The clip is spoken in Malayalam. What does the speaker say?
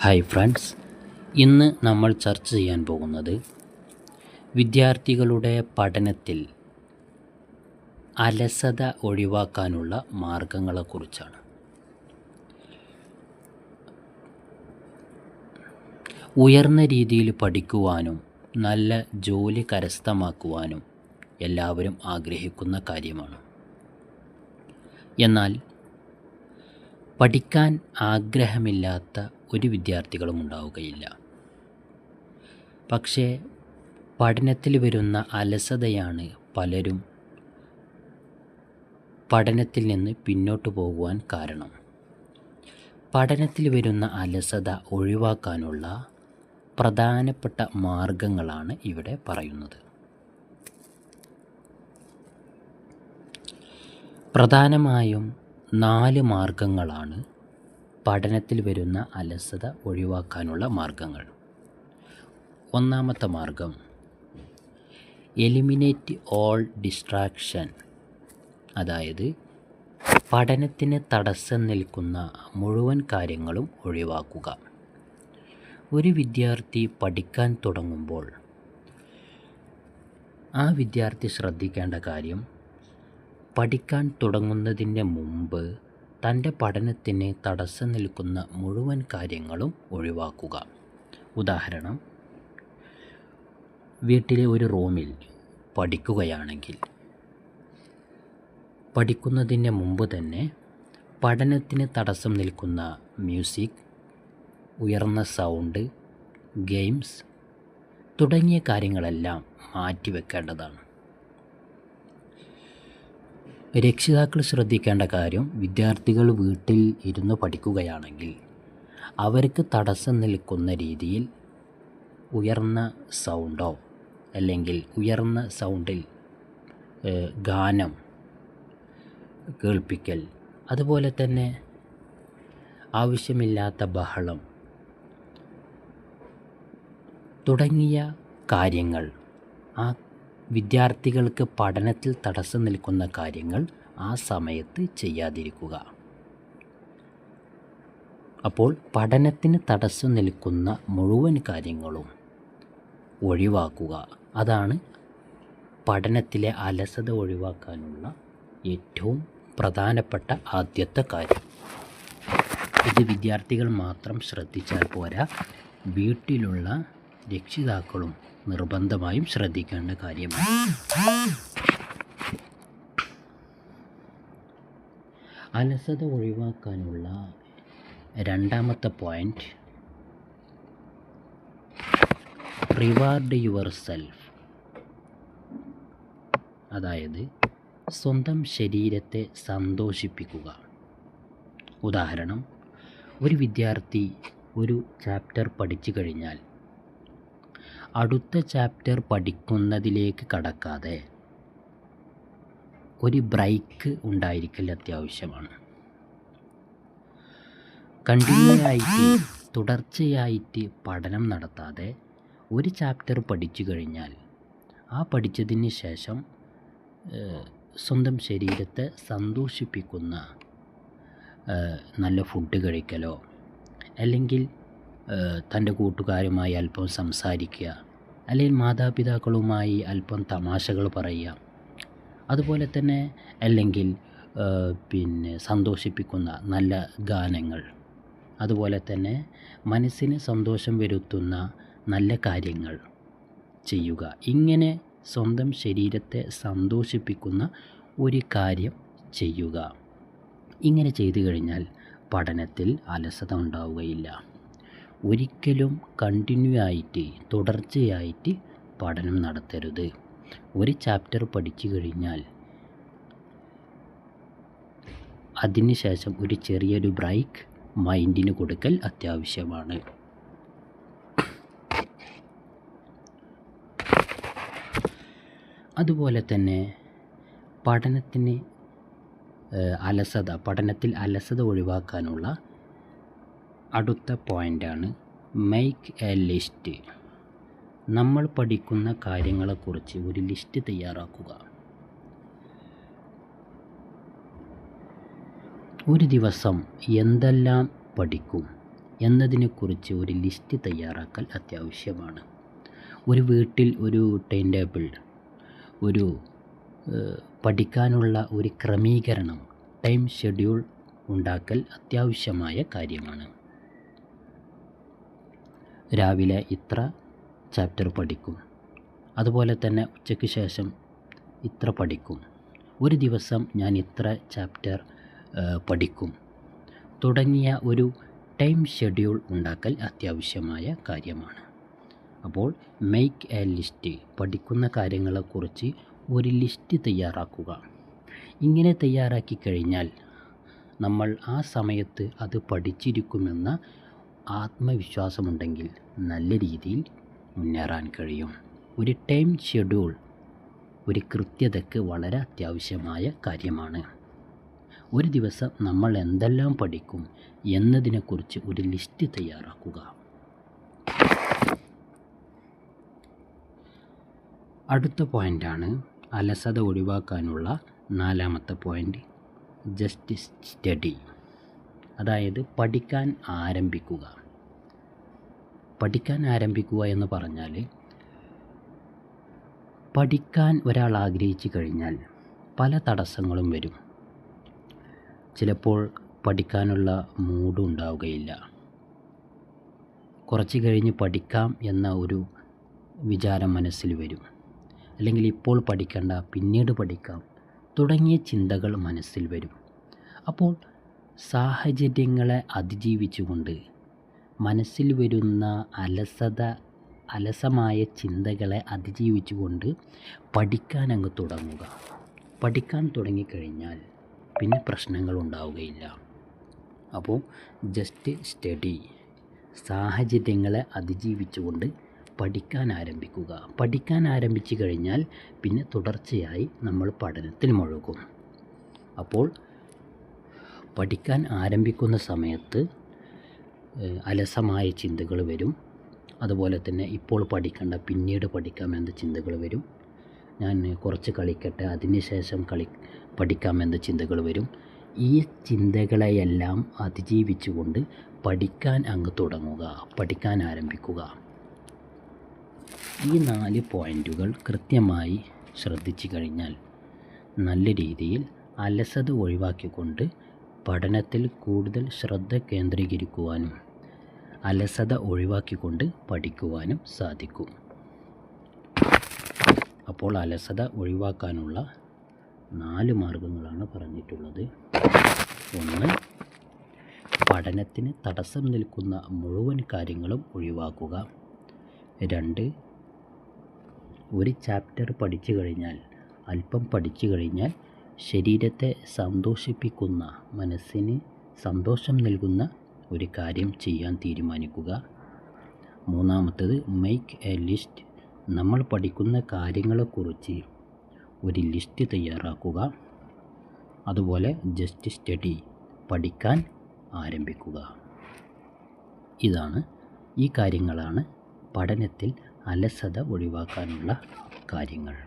ഹായ് ഫ്രണ്ട്സ് ഇന്ന് നമ്മൾ ചർച്ച ചെയ്യാൻ പോകുന്നത് വിദ്യാർത്ഥികളുടെ പഠനത്തിൽ അലസത ഒഴിവാക്കാനുള്ള മാർഗങ്ങളെക്കുറിച്ചാണ്. ഉയർന്ന രീതിയിൽ പഠിക്കുവാനും നല്ല ജോലി കരസ്ഥമാക്കുവാനും എല്ലാവരും ആഗ്രഹിക്കുന്ന കാര്യമാണ്. എന്നാൽ പഠിക്കാൻ ആഗ്രഹമില്ലാത്ത ഒരു വിദ്യാർത്ഥികളും ഉണ്ടാവുകയില്ല. പക്ഷേ പഠനത്തിൽ വരുന്ന അലസതയാണ് പലരും പഠനത്തിൽ നിന്ന് പിന്നോട്ട് പോകുവാൻ കാരണം. പഠനത്തിൽ വരുന്ന അലസത ഒഴിവാക്കാനുള്ള പ്രധാനപ്പെട്ട മാർഗങ്ങളാണ് ഇവിടെ പറയുന്നത്. പ്രധാനമായും നാല് മാർഗങ്ങളാണ് പഠനത്തിൽ വരുന്ന അലസത ഒഴിവാക്കാനുള്ള മാർഗങ്ങൾ. ഒന്നാമത്തെ മാർഗം എലിമിനേറ്റ് ഓൾ ഡിസ്ട്രാക്ഷൻ അതായത് പഠനത്തിന് തടസ്സം നിൽക്കുന്ന മുഴുവൻ കാര്യങ്ങളും ഒഴിവാക്കുക. ഒരു വിദ്യാർത്ഥി പഠിക്കാൻ തുടങ്ങുമ്പോൾ ആ വിദ്യാർത്ഥി ശ്രദ്ധിക്കേണ്ട കാര്യം പഠിക്കാൻ തുടങ്ങുന്നതിന്റെ മുമ്പ് തന്റെ പഠനത്തിന് തടസ്സം നിൽക്കുന്ന മുഴുവൻ കാര്യങ്ങളും ഒഴിവാക്കുക. ഉദാഹരണം വീട്ടിലെ ഒരു റൂമിൽ പഠിക്കുകയാണെങ്കിൽ പഠിക്കുന്നതിന് മുമ്പ് തന്നെ പഠനത്തിന് തടസ്സം നിൽക്കുന്ന മ്യൂസിക് ഉയർന്ന സൗണ്ട് ഗെയിംസ് തുടങ്ങിയ കാര്യങ്ങളെല്ലാം മാറ്റിവെക്കേണ്ടതാണ്. രക്ഷിതാക്കൾ ശ്രദ്ധിക്കേണ്ട കാര്യം വിദ്യാർത്ഥികൾ വീട്ടിൽ ഇരുന്ന് പഠിക്കുകയാണെങ്കിൽ അവർക്ക് തടസ്സം നിൽക്കുന്ന രീതിയിൽ ഉയർന്ന സൗണ്ടോ അല്ലെങ്കിൽ ഉയർന്ന സൗണ്ടിൽ ഗാനം കേൾപ്പിക്കൽ അതുപോലെ തന്നെ ആവശ്യമില്ലാത്ത ബഹളം തുടങ്ങിയ കാര്യങ്ങൾ ആ വിദ്യാർത്ഥികൾക്ക് പഠനത്തിൽ തടസ്സം നിൽക്കുന്ന കാര്യങ്ങൾ ആ സമയത്ത് ചെയ്യാതിരിക്കുക. അപ്പോൾ പഠനത്തിന് തടസ്സം നിൽക്കുന്ന മുഴുവൻ കാര്യങ്ങളും ഒഴിവാക്കുക. അതാണ് പഠനത്തിലെ അലസത ഒഴിവാക്കാനുള്ള ഏറ്റവും പ്രധാനപ്പെട്ട ആദ്യത്തെ കാര്യം. ഇത് വിദ്യാർത്ഥികൾ മാത്രം ശ്രദ്ധിച്ചാൽ പോരാ വീട്ടിലുള്ള രക്ഷിതാക്കളും നിർബന്ധമായും ശ്രദ്ധിക്കേണ്ട കാര്യമാണ്. അലസത ഒഴിവാക്കാനുള്ള രണ്ടാമത്തെ പോയിന്റ് റിവാർഡ് യുവർ സെൽഫ് അതായത് സ്വന്തം ശരീരത്തെ സന്തോഷിപ്പിക്കുക. ഉദാഹരണം ഒരു വിദ്യാർത്ഥി ഒരു ചാപ്റ്റർ പഠിച്ചു കഴിഞ്ഞാൽ അടുത്ത ചാപ്റ്റർ പഠിക്കുന്നതിലേക്ക് കടക്കാതെ ഒരു ബ്രേക്ക് ഉണ്ടായിരിക്കൽ അത്യാവശ്യമാണ്. കണ്ടിന്യൂ ആയിട്ട് തുടർച്ചയായിട്ട് പഠനം നടത്താതെ ഒരു ചാപ്റ്റർ പഠിച്ചു കഴിഞ്ഞാൽ ആ പഠിച്ചതിന് ശേഷം സ്വന്തം ശരീരത്തെ സന്തോഷിപ്പിക്കുന്ന നല്ല ഫുഡ് കഴിക്കലോ അല്ലെങ്കിൽ തന്റെ കൂട്ടുകാരുമായി അല്പം സംസാരിക്കുക അല്ലെങ്കിൽ മാതാപിതാക്കളുമായി അല്പം തമാശകൾ പറയുക. അതുപോലെ തന്നെ അല്ലെങ്കിൽ പിന്നെ സന്തോഷിപ്പിക്കുന്ന നല്ല ഗാനങ്ങൾ. അതുപോലെ തന്നെ മനസ്സിന് സന്തോഷം വരുത്തുന്ന നല്ല കാര്യങ്ങൾ ചെയ്യുക. ഇങ്ങനെ സ്വന്തം ശരീരത്തെ സന്തോഷിപ്പിക്കുന്ന ഒരു കാര്യം ചെയ്യുക. ഇങ്ങനെ ചെയ്തു കഴിഞ്ഞാൽ പഠനത്തിൽ അലസത ഉണ്ടാവുകയില്ല. ഒരിക്കലും കണ്ടിന്യൂ ആയിട്ട് തുടർച്ചയായിട്ട് പഠനം നടത്തരുത്. ഒരു ചാപ്റ്റർ പഠിച്ചു കഴിഞ്ഞാൽ അതിനുശേഷം ഒരു ചെറിയൊരു ബ്രേക്ക് മൈൻഡിന് കൊടുക്കൽ അത്യാവശ്യമാണ്. അതുപോലെ തന്നെ പഠനത്തിന് അലസത പഠനത്തിൽ അലസത ഒഴിവാക്കാനുള്ള അടുത്ത പോയിന്റാണ് മെയ്ക്ക് എ ലിസ്റ്റ് നമ്മൾ പഠിക്കുന്ന കാര്യങ്ങളെക്കുറിച്ച് ഒരു ലിസ്റ്റ് തയ്യാറാക്കുക. ഒരു ദിവസം എന്തെല്ലാം പഠിക്കും എന്നതിനെക്കുറിച്ച് ഒരു ലിസ്റ്റ് തയ്യാറാക്കൽ അത്യാവശ്യമാണ്. ഒരു വീട്ടിൽ ഒരു ടൈം ടേബിൾ ഒരു പഠിക്കാനുള്ള ഒരു ക്രമീകരണം ടൈം ഷെഡ്യൂൾ ഉണ്ടാക്കൽ അത്യാവശ്യമായ കാര്യമാണ്. രാവിലെ ഇത്ര ചാപ്റ്റർ പഠിക്കും. അതുപോലെ തന്നെ ഉച്ചയ്ക്ക് ശേഷം ഇത്ര പഠിക്കും. ഒരു ദിവസം ഞാൻ ഇത്ര ചാപ്റ്റർ പഠിക്കും. തുടങ്ങിയ ഒരു ടൈം ഷെഡ്യൂൾ ഉണ്ടാക്കൽ അത്യാവശ്യമായ കാര്യമാണ്. അപ്പോൾ മെയ്ക്ക് എ ലിസ്റ്റ് പഠിക്കുന്ന കാര്യങ്ങളെക്കുറിച്ച് ഒരു ലിസ്റ്റ് തയ്യാറാക്കുക. ഇങ്ങനെ തയ്യാറാക്കി കഴിഞ്ഞാൽ നമ്മൾ ആ സമയത്ത് അത് പഠിച്ചിരിക്കുമെന്ന ആത്മവിശ്വാസമുണ്ടെങ്കിൽ നല്ല രീതിയിൽ മുന്നേറാൻ കഴിയും. ഒരു ടൈം ഷെഡ്യൂൾ ഒരു കൃത്യതയ്ക്ക് വളരെ അത്യാവശ്യമായ കാര്യമാണ്. ഒരു ദിവസം നമ്മൾ എന്തെല്ലാം പഠിക്കും എന്നതിനെക്കുറിച്ച് ഒരു ലിസ്റ്റ് തയ്യാറാക്കുക. അടുത്ത പോയിന്റാണ് അലസത ഒഴിവാക്കാനുള്ള നാലാമത്തെ പോയിന്റ് ജസ്റ്റ് സ്റ്റഡി. അതായത് പഠിക്കാൻ ആരംഭിക്കുക. പഠിക്കാൻ ആരംഭിക്കുക എന്ന് പറഞ്ഞാൽ പഠിക്കാൻ ഒരാൾ ആഗ്രഹിച്ചു കഴിഞ്ഞാൽ പല തടസ്സങ്ങളും വരും. ചിലപ്പോൾ പഠിക്കാനുള്ള മൂഡ് ഉണ്ടാവുകയില്ല. കുറച്ച് കഴിഞ്ഞ് പഠിക്കാം എന്ന ഒരു വിചാരം മനസ്സിൽ വരും. അല്ലെങ്കിൽ ഇപ്പോൾ പഠിക്കണ്ട പിന്നീട് പഠിക്കാം തുടങ്ങിയ ചിന്തകൾ മനസ്സിൽ വരും. അപ്പോൾ സാഹചര്യങ്ങളെ അതിജീവിച്ചുകൊണ്ട് മനസ്സിൽ വരുന്ന അലസത അലസമായ ചിന്തകളെ അതിജീവിച്ചുകൊണ്ട് പഠിക്കാൻ അങ്ങ് തുടങ്ങുക. പഠിക്കാൻ തുടങ്ങിക്കഴിഞ്ഞാൽ പിന്നെ പ്രശ്നങ്ങൾ ഉണ്ടാവുകയില്ല. അപ്പോൾ ജസ്റ്റ് സ്റ്റഡി സാഹചര്യങ്ങളെ അതിജീവിച്ചുകൊണ്ട് പഠിക്കാൻ ആരംഭിക്കുക. പഠിക്കാൻ ആരംഭിച്ചു കഴിഞ്ഞാൽ പിന്നെ തുടർച്ചയായി നമ്മൾ പഠനത്തിൽ മുഴുകും. അപ്പോൾ പഠിക്കാൻ ആരംഭിക്കുന്ന സമയത്ത് അലസമായ ചിന്തകൾ വരും. അതുപോലെ തന്നെ ഇപ്പോൾ പഠിക്കേണ്ട പിന്നീട് പഠിക്കാമെന്ന ചിന്തകൾ വരും. ഞാൻ കുറച്ച് കളിക്കട്ടെ അതിനുശേഷം കളി പഠിക്കാമെന്ന ചിന്തകൾ വരും. ഈ ചിന്തകളെയെല്ലാം അതിജീവിച്ചുകൊണ്ട് പഠിക്കാൻ അങ്ങ് തുടങ്ങുക പഠിക്കാൻ ആരംഭിക്കുക. ഈ നാല് പോയിന്റുകൾ കൃത്യമായി ശ്രദ്ധിച്ചു കഴിഞ്ഞാൽ നല്ല രീതിയിൽ അലസത ഒഴിവാക്കിക്കൊണ്ട് പഠനത്തിൽ കൂടുതൽ ശ്രദ്ധ കേന്ദ്രീകരിക്കുവാനും അലസത ഒഴിവാക്കിക്കൊണ്ട് പഠിക്കുവാനും സാധിക്കും. അപ്പോൾ അലസത ഒഴിവാക്കാനുള്ള നാല് മാർഗങ്ങളാണ് പറഞ്ഞിട്ടുള്ളത്. ഒന്ന് പഠനത്തിന് തടസ്സം നിൽക്കുന്ന മുഴുവൻ കാര്യങ്ങളും ഒഴിവാക്കുക. രണ്ട് ഒരു ചാപ്റ്റർ പഠിച്ചു കഴിഞ്ഞാൽ അല്പം പഠിച്ചു കഴിഞ്ഞാൽ ശരീരത്തെ സന്തോഷിപ്പിക്കുന്ന മനസ്സിന് സന്തോഷം നൽകുന്ന ഒരു കാര്യം ചെയ്യാൻ തീരുമാനിക്കുക. മൂന്നാമത്തത് മെയ്ക്ക് എ ലിസ്റ്റ് നമ്മൾ പഠിക്കുന്ന കാര്യങ്ങളെക്കുറിച്ച് ഒരു ലിസ്റ്റ് തയ്യാറാക്കുക. അതുപോലെ ജസ്റ്റ് സ്റ്റഡി പഠിക്കാൻ ആരംഭിക്കുക. ഇതാണ് ഈ കാര്യങ്ങളാണ് പഠനത്തിൽ അലസത ഒഴിവാക്കാനുള്ള കാര്യങ്ങൾ.